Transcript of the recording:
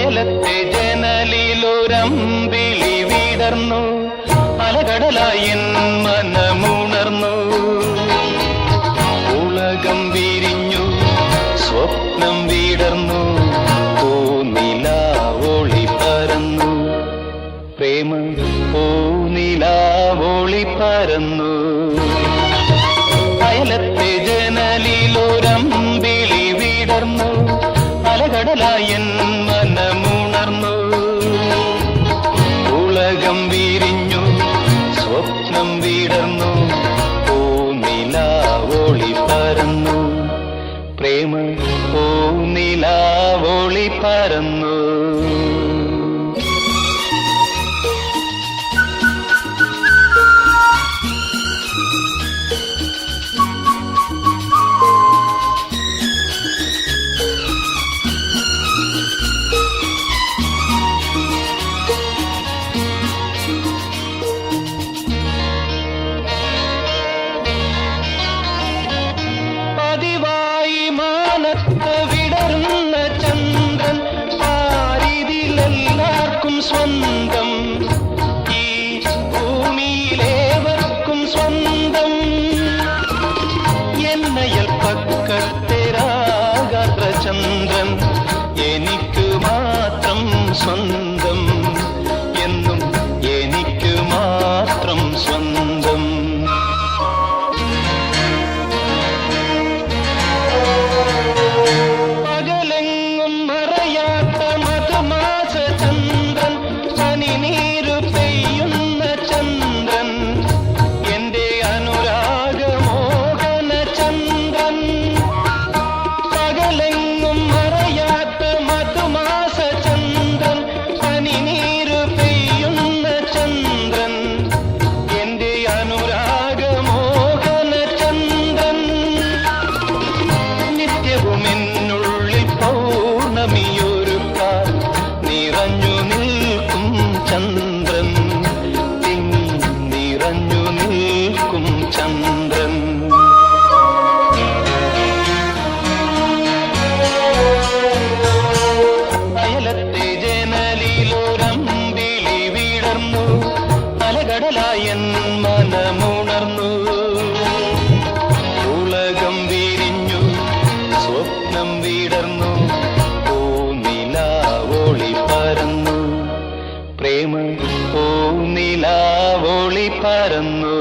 അയലത്തെ ജനലിലൊരമ്പിളി വിടർന്നു. അലകടലായി മനമുണർന്നു. ഉലകം വിരിഞ്ഞു സ്വപ്നം വിടർന്നു. പൂനിലാവൊളി പരന്നു. പ്രേമ പൂനിലാവൊളി പരന്നു. അലകടലായി മനമുണർന്നു. വിരിഞ്ഞു സ്വപ്നം വിടർന്നു പ്രേമ പരന്നു. சொந்த അലകടലായി മനമുണർന്നു. ഉലകം വിരിഞ്ഞു സ്വപ്നം വിടർന്നു പൂനിലാവൊളി പരന്നു. പ്രേമ പൂനിലാവൊളി പരന്നു.